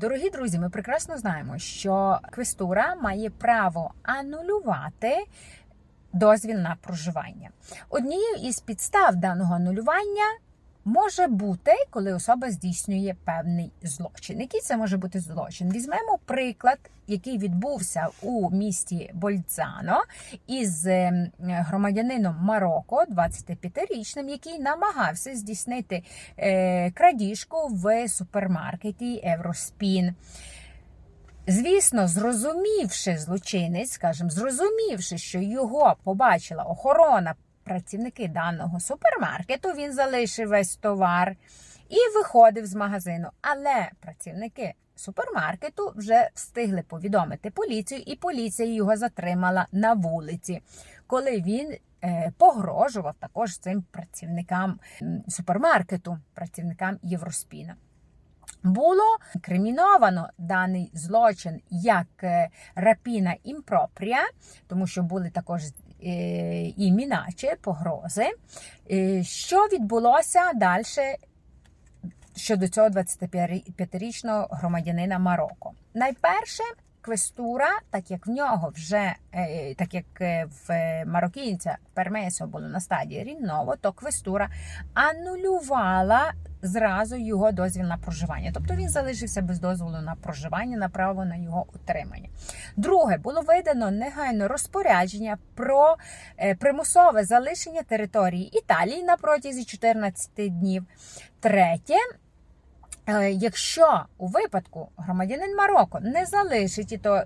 Дорогі друзі, ми прекрасно знаємо, що квестура має право анулювати дозвіл на проживання. Однією із підстав даного анулювання може бути, коли особа здійснює певний злочин. Який це може бути злочин? Візьмемо приклад, який відбувся у місті Больцано із е, громадянином Марокко, 25-річним, який намагався здійснити е, крадіжку в супермаркеті Евроспін. Звісно, зрозумівши злочинець, скажімо, зрозумівши, що його побачила охорона, працівники даного супермаркету, він залишив весь товар і виходив з магазину. Але працівники супермаркету вже встигли повідомити поліцію, і поліція його затримала на вулиці, коли він е, погрожував також цим працівникам супермаркету, працівникам Євроспіна. Було криміновано даний злочин як е, рапіна імпропрія, тому що були також е, і міначе погрози. Е, Що відбулося далі щодо цього 25-річного громадянина Марокко? Найперше, квестура, так як в нього вже, е, так як е, в мароккінця пермесо було на стадії рівново, то квестура анулювала зразу його дозвіл на проживання. Тобто він залишився без дозволу на проживання, на право на його утримання. Друге, було видано негайно розпорядження про е, примусове залишення території Італії на протязі 14 днів. Третє. Е, Якщо у випадку громадянин Марокко не залишить і то,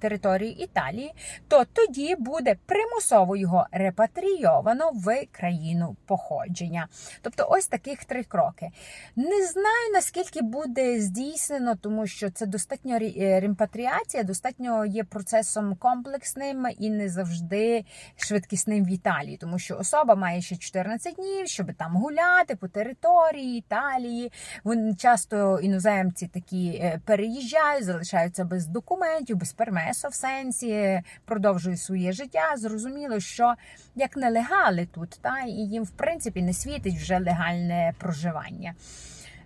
територію Італії, то тоді буде примусово його репатрійовано в країну походження. Тобто, ось таких три кроки. Не знаю наскільки буде здійснено, тому що це достатньо е, репатріація, достатньо є процесом комплексним і не завжди швидкісним в Італії, тому що особа має ще 14 днів, щоб там гуляти по території Італії. Вони часто іноземці такі е, переїжджають, залишаються без документів, без пермесу в сенсі, продовжують своє життя. Зрозуміло, що як нелегали тут, та і їм в принципі не світить вже легальне проживання.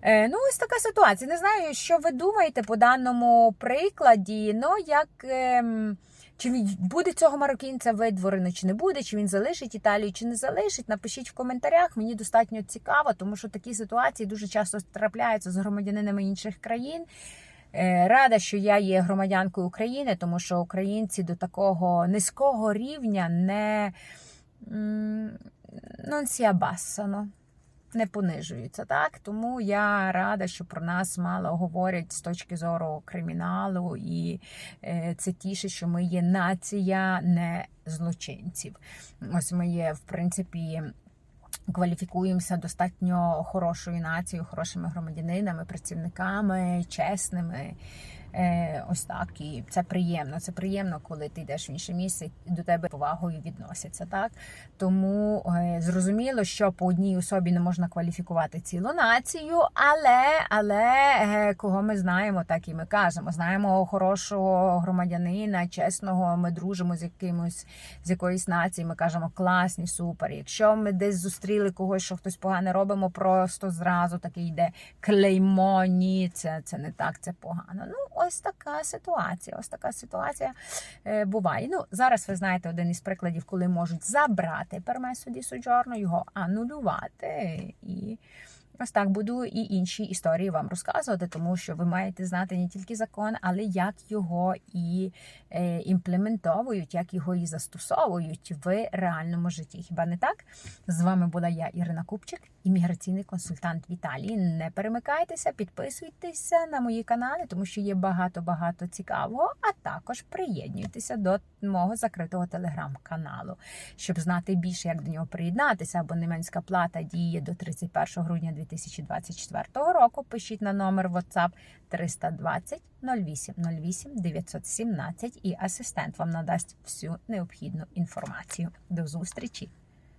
Е, Ну, ось така ситуація. Не знаю, що ви думаєте по даному прикладі. Ну, як ем, чи буде цього мароккінця видворено, чи не буде, чи він залишить Італію, чи не залишить. Напишіть в коментарях. Мені достатньо цікаво, тому що такі ситуації дуже часто трапляються з громадянинами інших країн. Е, Рада, що я є громадянкою України, тому що українці до такого низького рівня не si abbassano, не понижуються. Так? Тому я рада, що про нас мало говорять з точки зору криміналу, і е, це тіше, що ми є нація не злочинців. Ось ми є, в принципі. Кваліфікуємося достатньо хорошою нацією, хорошими громадянинами, працівниками, чесними. Е, ось так, і це приємно. Це приємно, коли ти йдеш в інше місце і до тебе повагою відносяться. Так тому е, зрозуміло, що по одній особі не можна кваліфікувати цілу націю, але але е, кого ми знаємо, так і ми кажемо. Знаємо хорошого громадянина, чесного. Ми дружимо з якимось з якоїсь нації. Ми кажемо класні, супер. Якщо ми десь зустріли когось, що хтось погане робимо, просто зразу таке йде клеймо. Ні, це, це не так, це погано. Ну, ось така ситуація. Ось така ситуація е, буває. Ну, зараз ви знаєте один із прикладів, коли можуть забрати пермесу ді соджорно, його анулювати і. Ось так буду і інші історії вам розказувати, тому що ви маєте знати не тільки закон, але як його і е, імплементовують, як його і застосовують в реальному житті. Хіба не так? З вами була я, Ірина Купчик, імміграційний консультант в Італії. Не перемикайтеся, підписуйтеся на мої канали, тому що є багато-багато цікавого, а також приєднуйтеся до мого закритого телеграм-каналу, щоб знати більше, як до нього приєднатися. Абонементська плата діє до 31 грудня 2024 року. Пишіть на номер WhatsApp 320 08 08 917 і асистент вам надасть всю необхідну інформацію. До зустрічі!